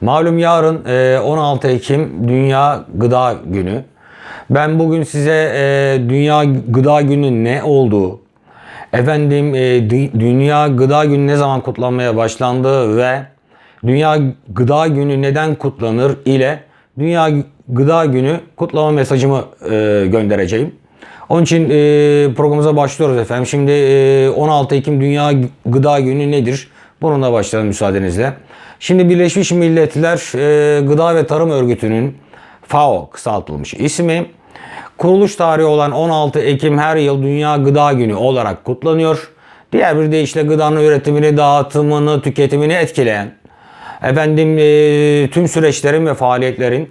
Malum yarın e, 16 Ekim Dünya Gıda Günü. Ben bugün size e, Dünya Gıda Günü ne olduğu, efendim e, Dü- Dünya Gıda Günü ne zaman kutlanmaya başlandı ve Dünya Gıda Günü neden kutlanır ile Dünya Gıda Günü kutlama mesajımı e, göndereceğim. Onun için e, programımıza başlıyoruz efendim. Şimdi e, 16 Ekim Dünya Gıda Günü nedir? Bununla başlayalım müsaadenizle. Şimdi Birleşmiş Milletler e, Gıda ve Tarım Örgütü'nün FAO kısaltılmış ismi. Kuruluş tarihi olan 16 Ekim her yıl Dünya Gıda Günü olarak kutlanıyor. Diğer bir deyişle gıdanın üretimini, dağıtımını, tüketimini etkileyen, efendim e, tüm süreçlerin ve faaliyetlerin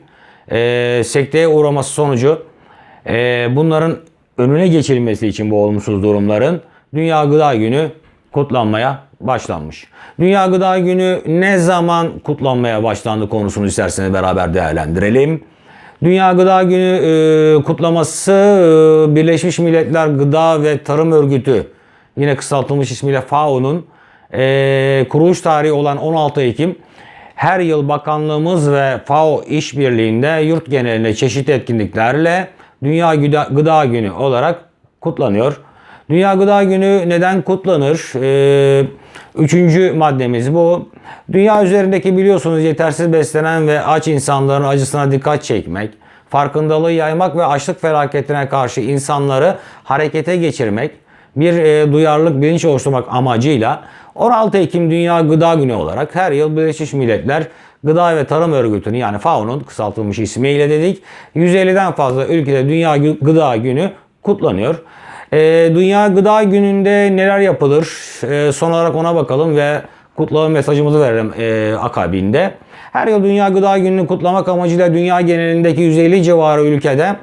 e, sekteye uğraması sonucu e, bunların önüne geçilmesi için bu olumsuz durumların Dünya Gıda Günü kutlanmaya başlanmış. Dünya Gıda Günü ne zaman kutlanmaya başlandı konusunu isterseniz beraber değerlendirelim. Dünya Gıda Günü e, kutlaması e, Birleşmiş Milletler Gıda ve Tarım Örgütü yine kısaltılmış ismiyle FAO'nun e, kuruluş tarihi olan 16 Ekim her yıl bakanlığımız ve FAO işbirliğinde yurt genelinde çeşitli etkinliklerle Dünya Gıda, Gıda Günü olarak kutlanıyor. Dünya Gıda Günü neden kutlanır? Ee, üçüncü maddemiz bu. Dünya üzerindeki biliyorsunuz yetersiz beslenen ve aç insanların acısına dikkat çekmek, farkındalığı yaymak ve açlık felaketine karşı insanları harekete geçirmek, bir e, duyarlılık bilinç oluşturmak amacıyla 16 Ekim Dünya Gıda Günü olarak her yıl Birleşmiş Milletler Gıda ve Tarım Örgütü'nün yani FAO'nun kısaltılmış ismiyle dedik. 150'den fazla ülkede Dünya Gı- Gıda Günü kutlanıyor. E, Dünya Gıda Günü'nde neler yapılır? E, son olarak ona bakalım ve kutlama mesajımızı verelim e, akabinde. Her yıl Dünya Gıda Günü'nü kutlamak amacıyla dünya genelindeki 150 civarı ülkede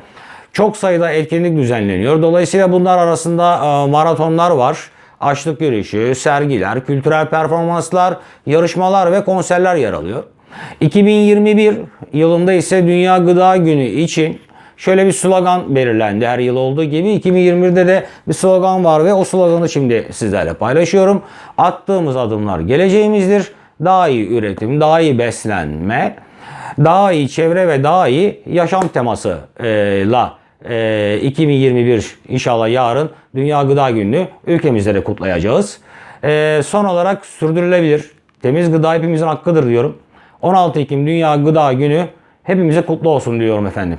çok sayıda etkinlik düzenleniyor. Dolayısıyla bunlar arasında e, maratonlar var. Açlık yürüyüşü, sergiler, kültürel performanslar, yarışmalar ve konserler yer alıyor. 2021 yılında ise Dünya Gıda Günü için şöyle bir slogan belirlendi her yıl olduğu gibi. 2021'de de bir slogan var ve o sloganı şimdi sizlerle paylaşıyorum. Attığımız adımlar geleceğimizdir. Daha iyi üretim, daha iyi beslenme, daha iyi çevre ve daha iyi yaşam temasıyla e, 2021 inşallah yarın Dünya Gıda Günü'nü ülkemizde de kutlayacağız. E, son olarak sürdürülebilir, temiz gıda hepimizin hakkıdır diyorum. 16 Ekim Dünya Gıda Günü hepimize kutlu olsun diyorum efendim.